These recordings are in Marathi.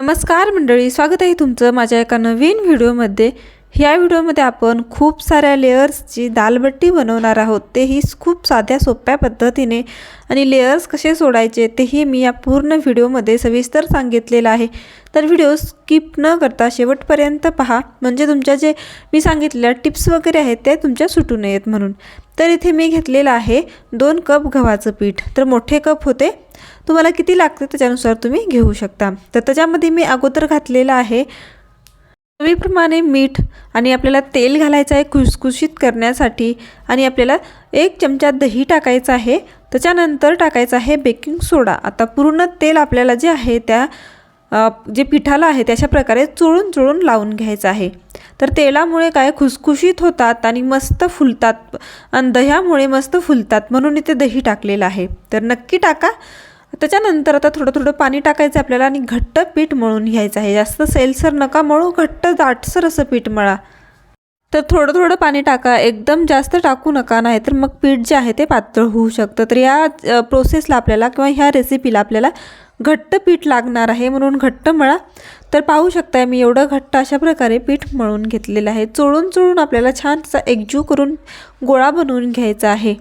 नमस्कार मंडळी स्वागत आहे तुमचं माझ्या एका नवीन व्हिडिओमध्ये. ह्या व्हिडिओमध्ये आपण खूप साऱ्या लेयर्सची दालबट्टी बनवणार आहोत. तेही खूप साध्या सोप्या पद्धतीने. आणि लेयर्स कसे सोडायचे तेही मी या पूर्ण व्हिडिओमध्ये सविस्तर सांगितलेलं आहे. तर व्हिडिओ स्किप न करता शेवटपर्यंत पहा. म्हणजे तुमच्या जे मी सांगितलेल्या टिप्स वगैरे आहेत ते तुमच्या सुटू नयेत म्हणून. तर इथे मी घेतलेलं आहे दोन कप गव्हाचं पीठ. तर मोठे कप होते. तुम्हाला किती लागते त्याच्यानुसार तुम्ही घेऊ शकता. तर त्याच्यामध्ये मी अगोदर घातलेलं आहे चवीप्रमाणे मीठ आणि आपल्याला तेल घालायचं आहे खुसखुशीत करण्यासाठी आणि आपल्याला एक चमचा दही टाकायचं आहे. त्याच्यानंतर टाकायचं आहे बेकिंग सोडा. आता पूर्ण तेल आपल्याला जे आहे त्या जे पिठाला आहे त्याशा प्रकारे चोळून चोळून लावून घ्यायचं आहे. तर तेलामुळे काय? खुसखुशीत होतात आणि मस्त फुलतात. आणि दह्यामुळे मस्त फुलतात म्हणून इथे दही टाकलेलं आहे. तर नक्की टाका. त्याच्यानंतर आता थोडं थोडं पाणी टाकायचं आपल्याला आणि घट्ट पीठ मळून घ्यायचं आहे. जास्त सैलसर नका मळू घट्ट दाटसर असं पीठ मळा. तर थोडं थोडं पाणी टाका. एकदम जास्त टाकू नका नाही तर मग पीठ जे आहे ते पातळ होऊ शकतं. तर या प्रोसेसला आपल्याला किंवा ह्या रेसिपीला आपल्याला घट्ट पीठ लागणार आहे म्हणून घट्ट मळा. तर पाहू शकताय मी एवढं घट्ट अशा प्रकारे पीठ मळून घेतलेलं आहे. चोळून चोळून आपल्याला छान त्याचा एकजीव करून गोळा बनवून घ्यायचा आहे.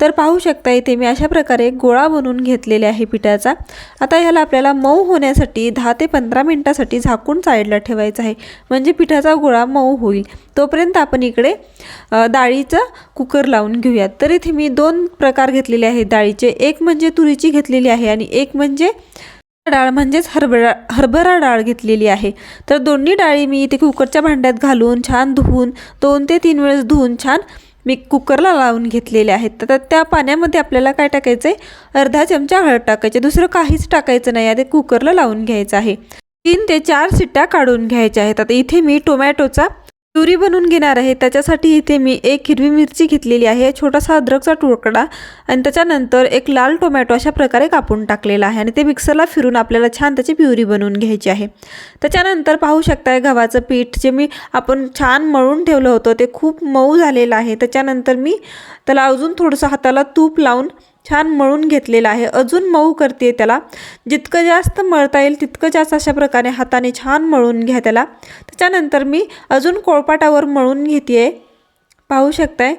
तर पाहू शकता इथे मी अशा प्रकारे गोळा बनवून घेतलेले आहे पिठाचा. आता ह्याला आपल्याला मऊ होण्यासाठी दहा ते पंधरा मिनटासाठी झाकून साईडला ठेवायचं आहे. म्हणजे पिठाचा गोळा मऊ होईल. तोपर्यंत आपण इकडे डाळीचा कुकर लावून घेऊयात. तर इथे मी दोन प्रकार घेतलेले आहेत डाळीचे. एक म्हणजे तुरीची घेतलेली आहे आणि एक म्हणजे डाळ म्हणजेच हरभरा हरभरा डाळ घेतलेली आहे. तर दोन्ही डाळी मी इथे कुकरच्या भांड्यात घालून छान धुवून दोन ते तीन वेळेस धुवून छान मी कुकरला लावून घेतलेले आहेत. तर त्या पाण्यामध्ये आपल्याला काय टाकायचं आहे अर्धा चमचा हळद टाकायचे. दुसरं काहीच टाकायचं नाही. आधी ते कुकरला लावून घ्यायचं आहे. तीन ते चार शिट्ट्या काढून घ्यायच्या आहेत. आता इथे मी टोमॅटोचा प्युरी बनवून घेणार आहे. त्याच्यासाठी इथे मी एक हिरवी मिरची घेतलेली आहे. छोटासा अद्रकचा तुकडा आणि त्याच्यानंतर एक लाल टोमॅटो अशा प्रकारे कापून टाकलेला आहे आणि ते मिक्सरला फिरून आपल्याला छान त्याची प्युरी बनवून घ्यायची आहे. त्याच्यानंतर पाहू शकताय गव्हाचं पीठ जे मी आपण छान मळून ठेवलं होतं ते खूप मऊ झालेलं आहे. त्याच्यानंतर मी त्याला अजून थोडंसं हाताला तूप लावून छान मळून घेतलेलं आहे. अजून मऊ करते त्याला. जितकं जास्त मळता येईल तितकं जास्त अशा प्रकारे हाताने छान मळून घ्या त्याला. त्याच्यानंतर मी अजून कोळपाटावर मळून घेते आहे पाहू शकताय?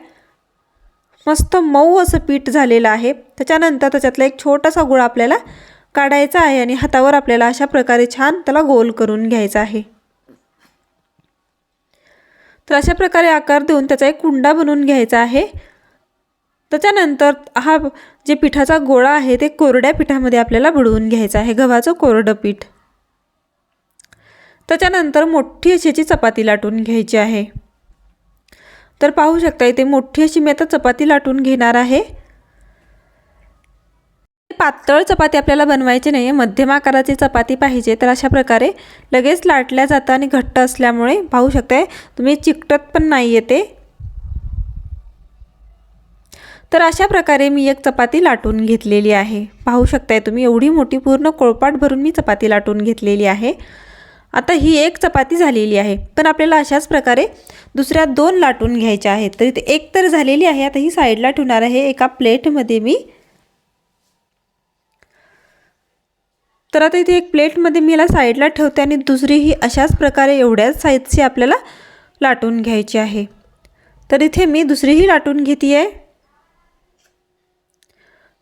मस्त मऊ असं पीठ झालेलं आहे. त्याच्यानंतर त्याच्यातला एक छोटासा गुळ आपल्याला काढायचा आहे आणि हातावर आपल्याला अशा प्रकारे छान त्याला गोल करून घ्यायचा आहे. तर अशा प्रकारे आकार देऊन त्याचा एक कुंडा बनवून घ्यायचा आहे. त्याच्यानंतर हा जे पिठाचा गोळा आहे ते कोरड्या पिठामध्ये आपल्याला बुडवून घ्यायचं आहे गव्हाचं कोरडं पीठ. त्याच्यानंतर मोठी अशी याची चपाती लाटून घ्यायची आहे. तर पाहू शकता इथे मोठी अशी मी आता चपाती लाटून घेणार आहे. पातळ चपाती आपल्याला बनवायची नाही आहे मध्यम आकाराची चपाती पाहिजे. तर अशा प्रकारे लगेच लाटल्या जातं आणि घट्ट असल्यामुळे पाहू शकताय तुम्ही चिकटत पण नाही येते तर अशा प्रकारे मी एक चपाती लाटून घेतलेली आहे. पाहू शकताय तुम्ही एवढी मोठी पूर्ण कोळपाट भरून मी चपाती लाटून घेतलेली आहे. आता ही एक चपाती झालेली आहे. पण आपल्याला अशाच प्रकारे दुसऱ्या दोन लाटून घ्यायच्या आहेत. तर इथे एक तर झालेली आहे. आता ही साईडला ठेवणार आहे. एका प्लेटमध्ये मी. तर आता इथे एक प्लेटमध्ये मी याला साईडला ठेवते आणि दुसरी ही अशाच प्रकारे एवढ्याच साईजची आपल्याला लाटून घ्यायची आहे. तर इथे मी दुसरीही लाटून घेते आहे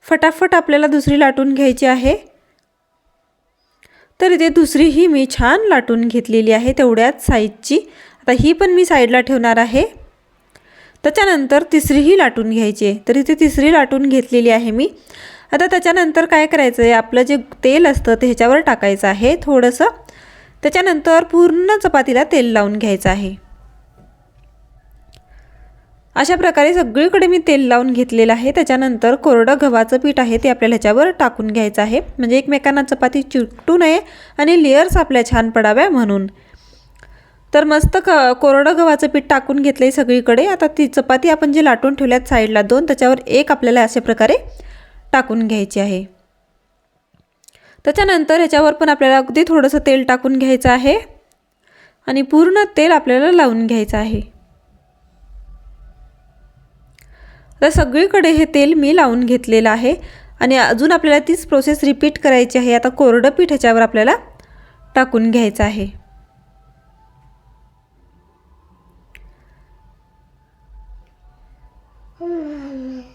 फटाफट आपल्याला दुसरी लाटून घ्यायची आहे. तर इथे दुसरीही मी छान लाटून घेतलेली आहे तेवढ्याच साईजची आता ही पण मी साईडला ठेवणार आहे. त्याच्यानंतर तिसरीही लाटून घ्यायची आहे. तर इथे तिसरी लाटून घेतलेली आहे मी. आता त्याच्यानंतर काय करायचं आहे? आपलं जे तेल असतं ते ह्याच्यावर टाकायचं आहे थोडंसं. त्याच्यानंतर पूर्ण चपातीला तेल लावून घ्यायचं आहे. अशा प्रकारे सगळीकडे मी तेल लावून घेतलेलं आहे. त्याच्यानंतर कोरडं गव्हाचं पीठ आहे ते आपल्याला ह्याच्यावर टाकून घ्यायचं आहे. म्हणजे एकमेकांना चपाती चिकटू नये आणि लेयर्स आपल्या छान पडाव्या म्हणून. तर मस्त क कोरडं गव्हाचं पीठ टाकून घेतलं आहे सगळीकडे. आता ती चपाती आपण जी लाटून ठेवल्यात साईडला दोन त्याच्यावर एक आपल्याला अशा प्रकारे टाकून घ्यायची आहे. त्याच्यानंतर ह्याच्यावर पण आपल्याला अगदी थोडंसं तेल टाकून घ्यायचं आहे. आणि पूर्ण तेल आपल्याला लावून घ्यायचं आहे. तर सगळीकडे हे तेल मी लावून घेतलेलं आहे. आणि अजून आपल्याला तीच प्रोसेस रिपीट करायची आहे. आता कोरडं पीठ ह्याच्यावर आपल्याला टाकून घ्यायचं आहे.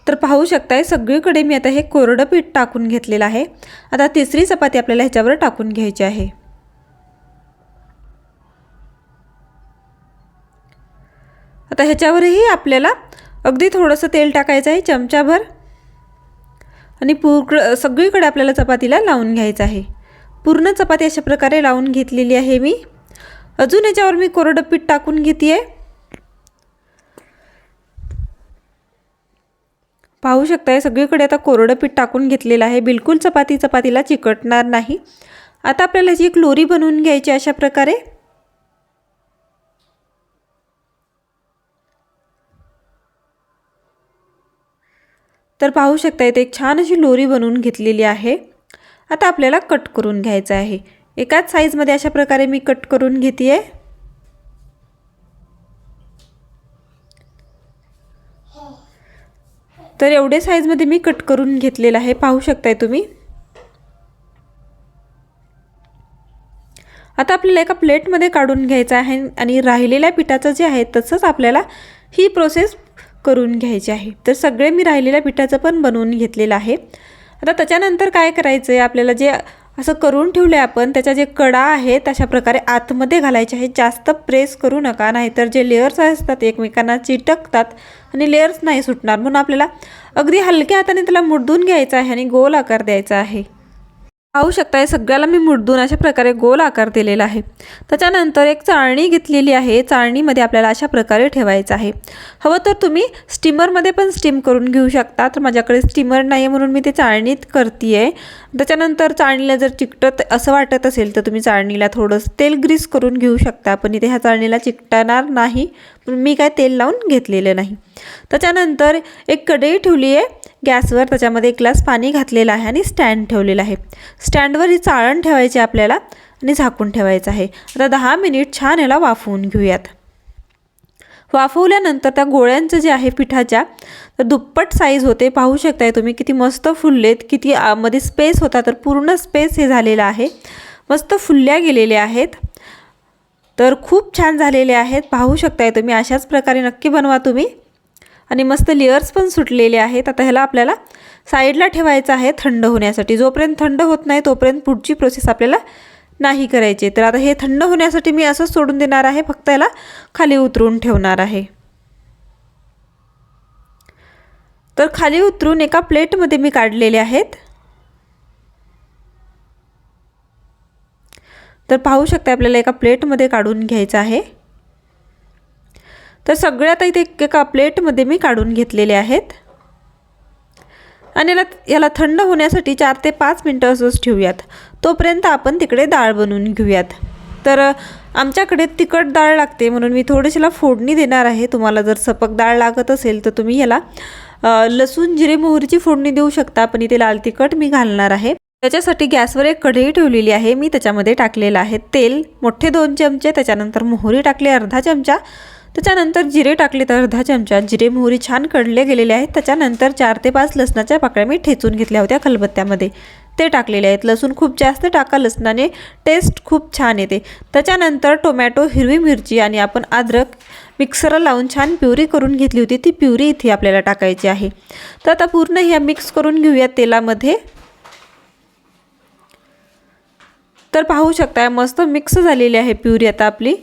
तर पाहू शकताय सगळीकडे मी आता हे कोरडं पीठ टाकून घेतलेलं आहे. आता तिसरी चपाती आपल्याला ह्याच्यावर टाकून घ्यायची आहे. आता ह्याच्यावरही आपल्याला अगदी थोडंसं तेल टाकायचं आहे चमचाभर. आणि पूर्ण सगळीकडे आपल्याला चपातीला लावून घ्यायचं आहे. पूर्ण चपाती अशा प्रकारे लावून घेतलेली आहे मी. अजून याच्यावर मी कोरडं पीठ टाकून घेते आहे पाहू शकताय सगळीकडे आता कोरडं पीठ टाकून घेतलेलं आहे. बिलकुल चपाती चपातीला चिकटणार नाही. आता आपल्याला जी एक लोरी बनवून घ्यायची अशा प्रकारे तर पाहू शकता इथे एक छान अशी लोरी बनवून घेतलेली आहे. आता आपल्याला कट करून घ्यायचं आहे. एकाच साईजमध्ये अशा प्रकारे मी कट करून घेते आहे तर एवढे साईजमध्ये मी कट करून घेतलेलं आहे. पाहू शकताय तुम्ही. आता आपल्याला एका प्लेटमध्ये काढून घ्यायचं आहे आणि राहिलेल्या पिठाचं जे आहे तसंच आपल्याला ही प्रोसेस करून घ्यायचे आहे. तर सगळे मी राहिलेल्या पिठाचं पण बनवून घेतलेलं आहे. आता त्याच्यानंतर काय करायचं आहे आपल्याला जे असं करून ठेवलं आहे आपण त्याच्या जे कडा आहेत अशा प्रकारे आतमध्ये घालायचे आहेत जास्त प्रेस करू नका नाहीतर जे लेअर्स असतात एकमेकांना चिटकतात आणि लेअर्स नाही सुटणार. म्हणून आपल्याला अगदी हलक्या हाताने त्याला मुडदून घ्यायचं आहे आणि गोल आकार द्यायचा आहे. पाहू शकताय सगळ्याला मी मुडदून अशा प्रकारे गोल आकार दिलेला आहे. त्याच्यानंतर एक चाळणी घेतलेली आहे. चाळणीमध्ये आपल्याला अशा प्रकारे ठेवायचं आहे. हवं तर तुम्ही स्टीमरमध्ये पण स्टीम करून घेऊ शकता. तर माझ्याकडे स्टीमर नाही आहे म्हणून मी ते चाळणीत करते आहे त्याच्यानंतर चाळणीला जर चिकटत असं वाटत असेल तर तुम्ही चाळणीला थोडंसं तेल ग्रीस करून घेऊ शकता. पण इथे ह्या चाळणीला चिकटणार नाही. मी काय तेल लावून घेतलेलं नाही. त्याच्यानंतर एक कढई ठेवली आहे गॅसवर त्याच्यामध्ये एक ग्लास पाणी घातलेलं आहे आणि स्टँड ठेवलेलं आहे. स्टँडवर ही चाळण ठेवायची आपल्याला आणि झाकून ठेवायचं आहे. आता दहा मिनिट छान याला वाफवून घेऊयात. वाफवल्यानंतर त्या गोळ्यांचं जे आहे पिठाच्या तर दुप्पट साईज होते. पाहू शकताय तुम्ही किती मस्त फुललेत किती मध्ये स्पेस होता तर पूर्ण स्पेस हे झालेलं आहे. मस्त फुलल्या गेलेल्या आहेत. तर खूप छान झालेले आहेत. पाहू शकताय तुम्ही अशाच प्रकारे नक्की बनवा तुम्ही. आणि मस्त लेअर्स पण सुटलेले आहेत. आता ह्याला आपल्याला साईडला ठेवायचं आहे थंड होण्यासाठी. जोपर्यंत थंड होत नाही तोपर्यंत पुढची प्रोसेस आपल्याला नाही करायची. तर आता हे थंड होण्यासाठी मी असंच सोडून देणार आहे. फक्त याला खाली उतरून ठेवणार आहे. तर खाली उतरून एका प्लेटमध्ये मी काढलेले आहेत. तर पाहू शकता आपल्याला एका प्लेटमध्ये काढून घ्यायचं आहे. तर सगळ्यात इथे एका प्लेटमध्ये मी काढून घेतलेले आहेत. आणि याला याला थंड होण्यासाठी चार ते पाच मिनटं असंच ठेवूयात. तोपर्यंत आपण तिकडे डाळ बनवून घेऊयात. तर आमच्याकडे तिखट डाळ लागते म्हणून मी थोडीशीला फोडणी देणार आहे. तुम्हाला जर सपक डाळ लागत असेल तर तुम्ही याला लसूण जिरे मोहरीची फोडणी देऊ शकता. पण इथे लाल तिखट मी घालणार आहे. त्याच्यासाठी गॅसवर एक कढई ठेवलेली आहे. मी त्याच्यामध्ये टाकलेलं आहे तेल. मोठे दोन चमचे त्याच्यानंतर मोहरी टाकली अर्धा चमचा. त्याच्यानंतर जिरे टाकले तर अर्धा चमचा. जिरे मोहरी छान कडले गेलेले आहेत. त्याच्यानंतर चार ते पाच लसणाच्या पाकळ्या मी ठेचून घेतल्या होत्या खलबत्त्यामध्ये. ते टाकलेले आहेत. लसूण खूप जास्त टाका. लसणाने टेस्ट खूप छान येते. त्याच्यानंतर टोमॅटो हिरवी मिरची आणि आपण अद्रक मिक्सरला लावून छान प्युरी करून घेतली होती. ती प्युरी इथे आपल्याला टाकायची आहे. तर आता पूर्ण ह्या मिक्स करून घेऊयात तेलामध्ये. तर पाहू शकता मस्त मिक्स झालेली आहे प्युरी आता आपली.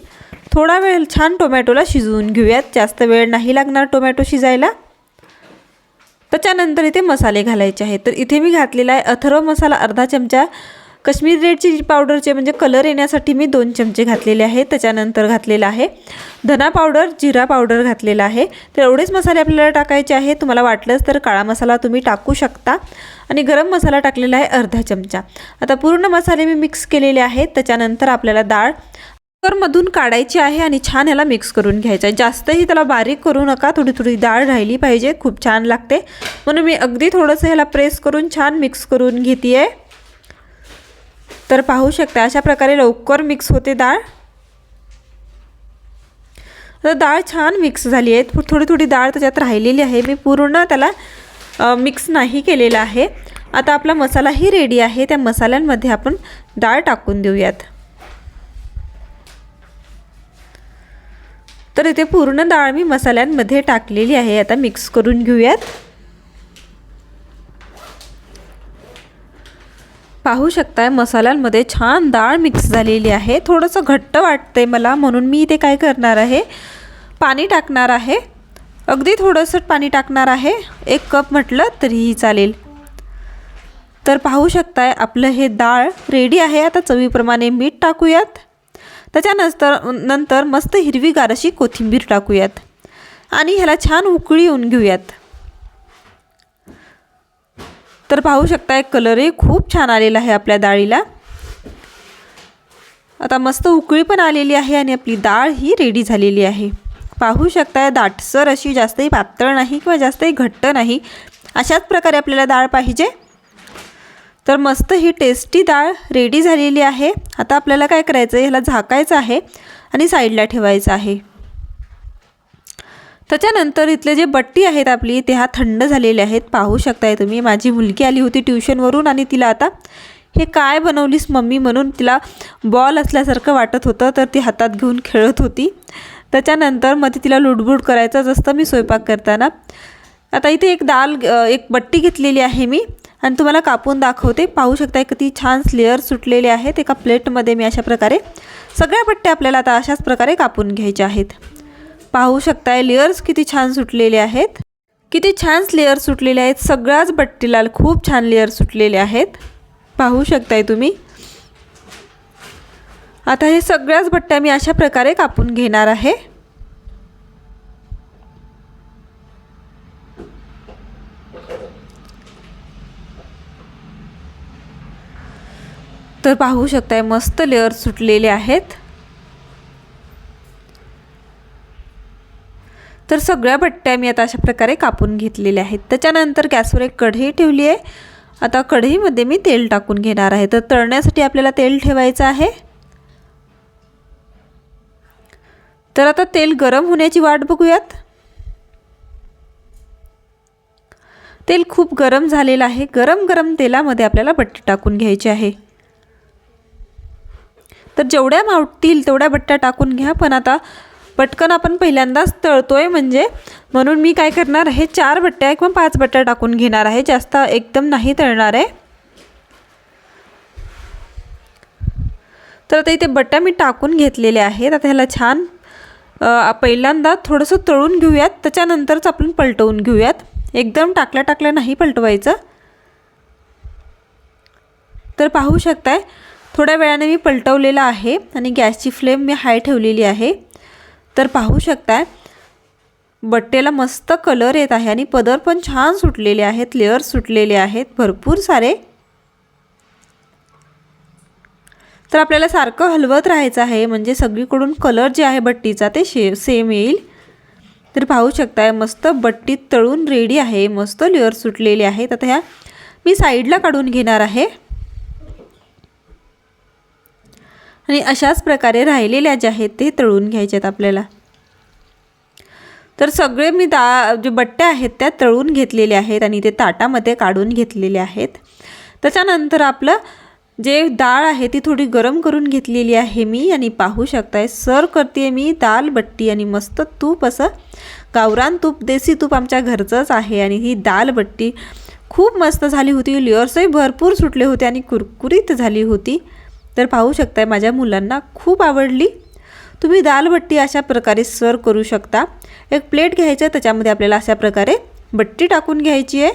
थोडा वेळ छान टोमॅटोला शिजवून घेऊयात. जास्त वेळ नाही लागणार टोमॅटो शिजायला. त्याच्यानंतर इथे मसाले घालायचे आहेत. तर इथे मी घातलेला आहे अथर्व मसाला अर्धा चमचा कश्मीर रेड चिली पावडरचे म्हणजे कलर येण्यासाठी मी दोन चमचे घातलेले आहे त्याच्यानंतर घातलेला आहे धना पावडर जिरा पावडर घातलेला आहे. तर एवढेच मसाले आपल्याला टाकायचे आहे तुम्हाला वाटलंच तर काळा मसाला तुम्ही टाकू शकता. आणि गरम मसाला टाकलेला आहे अर्धा चमचा. आता पूर्ण मसाले मी मिक्स केलेले आहेत. त्याच्यानंतर आपल्याला डाळ मधून काढायची आहे आणि छान याला मिक्स करून घ्यायचं आहे. जास्तही त्याला बारीक करू नका थोडी थोडी डाळ राहिली पाहिजे खूप छान लागते. म्हणून मी अगदी थोडंसं ह्याला प्रेस करून छान मिक्स करून घेते आहे तर पाहू शकता अशा प्रकारे लवकर मिक्स होते डाळ. तर डाळ छान मिक्स झाली आहे. थोडी थोडी डाळ त्याच्यात राहिलेली आहे. मी पूर्ण त्याला मिक्स नाही केलेला आहे. आता आपला मसालाही रेडी आहे. त्या मसाल्यांमध्ये आपण डाळ टाकून देऊयात. तर इथे पूर्ण डाळ मी मसाल्यांमध्ये टाकलेली आहे. आता मिक्स करून घेऊयात. पाहू शकताय मसाल्यांमध्ये छान डाळ मिक्स झालेली आहे. थोडंसं घट्ट वाटतंय मला म्हणून मी इथे काय करणार आहे? पाणी टाकणार आहे. अगदी थोडंसं पाणी टाकणार आहे. एक कप म्हटलं तरीही चालेल. तर पाहू शकताय आपलं हे डाळ रेडी आहे. आता चवीप्रमाणे मीठ टाकूयात. त्याच्यानंतर नंतर मस्त हिरवीगार अशी कोथिंबीर टाकूयात आणि ह्याला छान उकळी येऊन घेऊयात. तर पाहू शकताय कलरही खूप छान आलेला आहे आपल्या डाळीला. आता मस्त उकळी पण आलेली आहे आणि आपली डाळ ही रेडी झालेली आहे. पाहू शकताय दाटसर अशी जास्तही पातळ नाही किंवा जास्तही घट्ट नाही. अशाच प्रकारे आपल्याला डाळ पाहिजे. तर मस्त ही टेस्टी डाळ रेडी झालेली आहे. आता आपल्याला काय करायचं आहे ह्याला झाकायचं आहे आणि साईडला ठेवायचं आहे. त्याच्यानंतर इथले जे बट्टी आहेत आपली ते हा थंड झालेले आहेत. पाहू शकताय तुम्ही. माझी मुलगी आली होती ट्युशनवरून आणि तिला आता हे काय बनवलीस मम्मी म्हणून तिला बॉल असल्यासारखं वाटत होतं तर ती हातात घेऊन खेळत होती. त्याच्यानंतरमध्ये तिला लुडबुड करायचं असतं मी स्वयंपाक करताना. आता इथे एक दाल एक बट्टी घेतलेली आहे मी. आणि तुम्हाला कापून दाखवते. पाहू शकता किती छान स्लेअर सुटलेले आहेत एका प्लेटमध्ये मी अशा प्रकारे. सगळ्या बट्ट्या आपल्याला आता अशाच प्रकारे कापून घ्यायच्या आहेत. पाहू शकताय लेअर्स किती छान सुटलेले आहेत. किती छान लेअर सुटलेले आहेत. सगळ्याच बट्टीला खूप छान लेअर सुटलेले आहेत. पाहू शकताय तुम्ही. आता हे सगळ्याच बट्ट्या मी अशा प्रकारे कापून घेणार आहे. तर पाहू शकताय मस्त लेअर सुटलेले आहेत. तर सगळ्या बट्ट्या मी आता अशा प्रकारे कापून घेतलेल्या आहेत. त्याच्यानंतर गॅसवर एक कढई ठेवली आहे. आता कढईमध्ये मी तेल टाकून घेणार आहे. तर तळण्यासाठी आपल्याला तेल ठेवायचं आहे. तर आता तेल गरम होण्याची वाट बघूयात. तेल खूप गरम झालेलं आहे. गरम गरम तेलामध्ये आपल्याला बट्टी टाकून घ्यायची आहे. तर जेवढ्या मावतील तेवढ्या बट्ट्या टाकून घ्या पण आता पटकन आपण पहिल्यांदाच तळतोय म्हणजे म्हणून मी काय करणार आहे चार बट्ट्या किंवा पाच बट्ट्या टाकून घेणार आहे जास्त एकदम नाही तळणार आहे. तर आता इथे बट्ट्या मी टाकून घेतलेल्या आहेत आता ह्याला छान पहिल्यांदा थोडंसं तळून घेऊयात त्याच्यानंतरच आपण पलटवून घेऊयात. एकदम टाकल्या टाकल्या नाही पलटवायचं. तर पाहू शकताय थोड्या वेळाने मी पलटवलेलं आहे आणि गॅसची फ्लेम मी हाय ठेवलेली आहे. तर पाहू शकताय बट्टेला मस्त कलर येत आहे आणि पदर पण छान सुटलेले आहेत लेअर सुटलेले आहेत भरपूर सारे. तर आपल्याला सारखं हलवत राहायचं आहे म्हणजे सगळीकडून कलर जे आहे बट्टीचा ते शे सेम येईल. तर पाहू शकताय मस्त बट्टी तळून रेडी आहे मस्त लेअर सुटलेले आहेत. आता ह्या मी साईडला काढून घेणार आहे. आणि अशाच प्रकारे राहिलेल्या ज्या आहेत ते तळून घ्यायच्यात आपल्याला. तर सगळे मी दा जे बट्ट्या आहेत त्या तळून घेतलेल्या आहेत आणि ते ताटामध्ये काढून घेतलेले आहेत. त्याच्यानंतर आपलं जे डाळ आहे ती थोडी गरम करून घेतलेली आहे मी आणि पाहू शकताय सर करते मी दाल बट्टी आणि मस्त तूप असं. गावरान तूप देसी तूप आमच्या घरचंच आहे आणि ही दाल बट्टी खूप मस्त झाली होती लेअर्सही भरपूर सुटले होते आणि कुरकुरीत झाली होती. तर पाहू शकताय माझ्या मुलांना खूप आवडली. तुम्ही दालबट्टी अशा प्रकारे सर्व करू शकता. एक प्लेट घ्यायचं त्याच्यामध्ये आपल्याला अशा प्रकारे बट्टी टाकून घ्यायची आहे.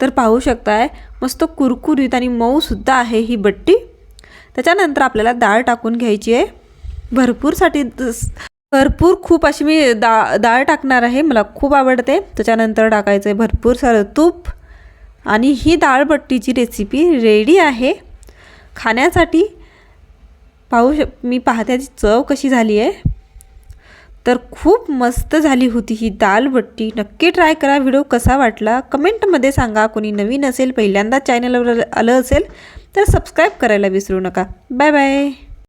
तर पाहू शकताय मस्त कुरकुरीत आणि मऊसुद्धा आहे ही बट्टी. त्याच्यानंतर आपल्याला डाळ टाकून घ्यायची आहे. भरपूरसाठी भरपूर खूप अशी मी दा डाळ टाकणार आहे मला खूप आवडते. त्याच्यानंतर टाकायचं आहे भरपूर सारं तूप. आणि ही डाळबट्टीची रेसिपी रेडी आहे. खाण्यासाठी पाहू शक मी पाहते चव कशी झाली आहे. तर खूप मस्त झाली होती ही दालबट्टी नक्की ट्राय करा व्हिडिओ कसा वाटला? कमेंटमध्ये सांगा. कोणी नवीन असेल पहिल्यांदा चॅनलवर आलं असेल तर सबस्क्राईब करायला विसरू नका. Bye bye